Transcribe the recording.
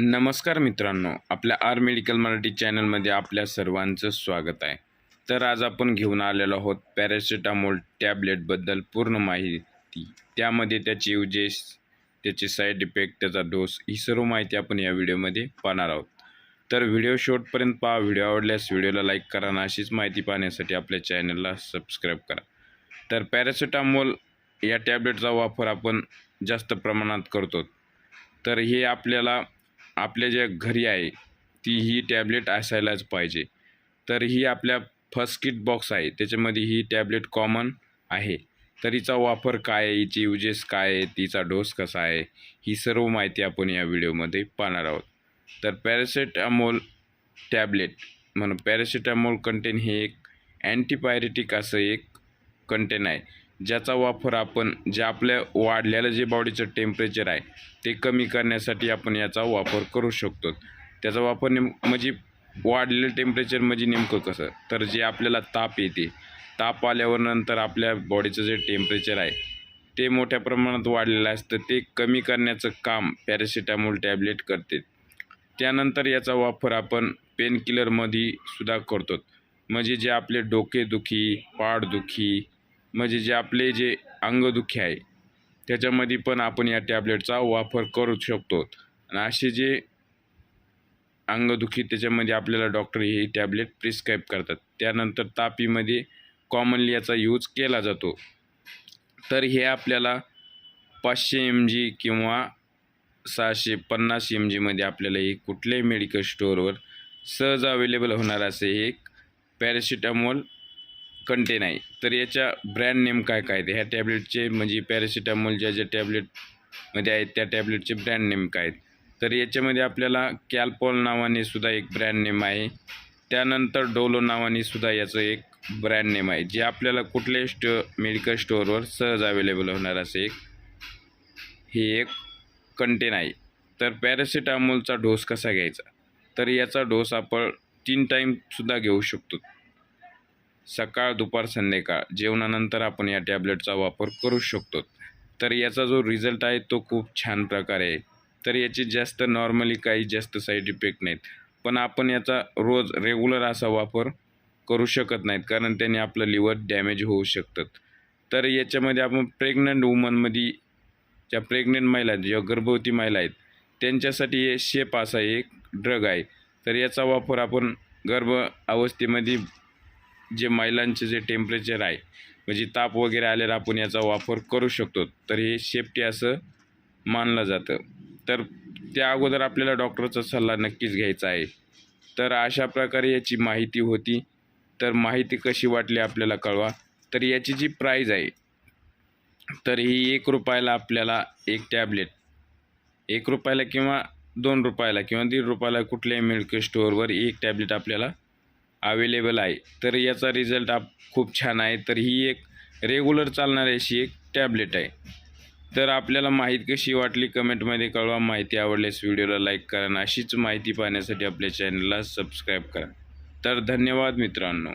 नमस्कार मित्रांनो आपल्या आर मेडिकल मराठी चॅनलमध्ये आपल्या सर्वांचं स्वागत आहे. तर आज आपण घेऊन आलेलो आहोत पॅरासिटामोल टॅबलेटबद्दल पूर्ण माहिती. त्यामध्ये त्याचे युजेस त्याचे साईड इफेक्ट त्याचा डोस ही सर्व माहिती आपण या व्हिडिओमध्ये पाहणार आहोत. तर व्हिडिओ शेवटपर्यंत पहा व्हिडिओ आवडल्यास व्हिडिओला लाईक करा आणि अशीच माहिती पाहण्यासाठी आपल्या चॅनलला सबस्क्राईब करा. तर पॅरासिटामोल या टॅबलेटचा वापर आपण जास्त प्रमाणात करतो. तर हे आपल्याला आपल्या ज्या घरी आहे ती ही टॅबलेट असायलाच पाहिजे. तर ही आपल्या फर्स्ट किट बॉक्स आहे त्याच्यामध्ये ही टॅबलेट कॉमन आहे. तर हिचा वापर काय आहे हिचे युजेस काय आहे तिचा डोस कसा आहे ही सर्व माहिती आपण या व्हिडिओमध्ये पाहणार आहोत. तर पॅरासिटामोल टॅबलेट म्हणून पॅरासिटामोल कंटेन हे एक अँटीपायरेटिक असं एक कंटेन आहे. ज्याचा वापर आपण जे आपल्या वाढलेलं जे बॉडीचं टेम्परेचर आहे ते कमी करण्यासाठी आपण याचा वापर करू शकतो. त्याचा वापर नेम म्हणजे वाढलेलं टेम्परेचर म्हणजे नेमकं कसं? तर जे आपल्याला ताप येते ताप आल्यावर नंतर आपल्या बॉडीचं जे टेम्परेचर आहे ते मोठ्या प्रमाणात वाढलेलं असतं ते कमी करण्याचं काम पॅरासिटामोल टॅबलेट करते. त्यानंतर याचा वापर आपण पेनकिलरमध्ये सुद्धा करतो. म्हणजे जे आपले डोकेदुखी पाठदुखी म्हणजे जे आपले जे अंगदुखी आहे त्याच्यामध्ये पण आपण या टॅबलेटचा वापर करू शकतो. आणि असे जे अंगदुखी त्याच्यामध्ये आपल्याला डॉक्टर ही टॅबलेट प्रिस्क्राईब करतात. त्यानंतर तापीमध्ये कॉमनली याचा यूज केला जातो. तर हे आपल्याला पाचशे एम जी किंवा सहाशे पन्नास एम जीमध्ये आपल्याला हे कुठल्याही मेडिकल स्टोअरवर सहज अवेलेबल होणार असे एक पॅरासिटामॉल कंटेन आहे. तर याच्या ब्रँड नेम काय काय ह्या टॅबलेटचे म्हणजे पॅरासिटामॉल ज्या ज्या टॅबलेटमध्ये आहेत त्या टॅबलेटचे ब्रँड नेम काय आहेत? तर याच्यामध्ये आपल्याला कॅल्पॉल नावाने सुद्धा एक ब्रँड नेम आहे. त्यानंतर डोलो नावाने सुद्धा याचं एक ब्रँड नेम आहे जे आपल्याला कुठल्याही स्टो मेडिकल स्टोअरवर सहज अवेलेबल होणार असे एक हे एक कंटेन आहे. तर पॅरासिटामॉलचा डोस कसा घ्यायचा? तर याचा डोस आपण तीन टाईमसुद्धा घेऊ शकतो. सकाळ दुपार संध्याकाळ जेवणानंतर आपण या टॅबलेटचा वापर करू शकतो. तर याचा जो रिझल्ट आहे तो खूप छान प्रकारे आहे. तर याचे जास्त नॉर्मली काही जास्त साईड इफेक्ट नाहीत. पण आपण याचा रोज रेग्युलर असा वापर करू शकत नाहीत कारण त्याने आपलं लिव्हर डॅमेज होऊ शकतात तर याच्यामध्ये आपण प्रेग्नंट वुमनमध्ये ज्या प्रेग्नंट महिला आहेत ज्या गर्भवती महिला आहेत त्यांच्यासाठी हे शेप असा एक ड्रग आहे. तर याचा वापर आपण गर्भ अवस्थेमध्ये जे महिलांचे जे टेम्परेचर आहे म्हणजे ताप वगैरे आल्यावर आपण याचा वापर करू शकतो. तर हे सेफ्टी असं मानलं जातं. तर त्या अगोदर आपल्याला डॉक्टरचा सल्ला नक्कीच घ्यायचा आहे. तर अशा प्रकारे याची माहिती होती. तर माहिती कशी वाटली आपल्याला कळवा. तर याची जी प्राईज आहे तर ही एक रुपयाला आपल्याला एक टॅबलेट एक रुपयाला किंवा दोन रुपयाला किंवा दीड रुपयाला कुठल्याही मेडिकल स्टोअरवर एक टॅबलेट आपल्याला अवेलेबल आहे. तर याचा रिझल्ट आप खूप छान आहे. तर ही एक रेग्युलर चालणारी अशी एक टॅबलेट आहे. तर आपल्याला माहिती कशी वाटली कमेंटमध्ये कळवा. माहिती आवडल्यास व्हिडिओला लाईक करा. आणि अशीच माहिती पाहण्यासाठी आपल्या चॅनलला सबस्क्राईब करा. तर धन्यवाद मित्रांनो.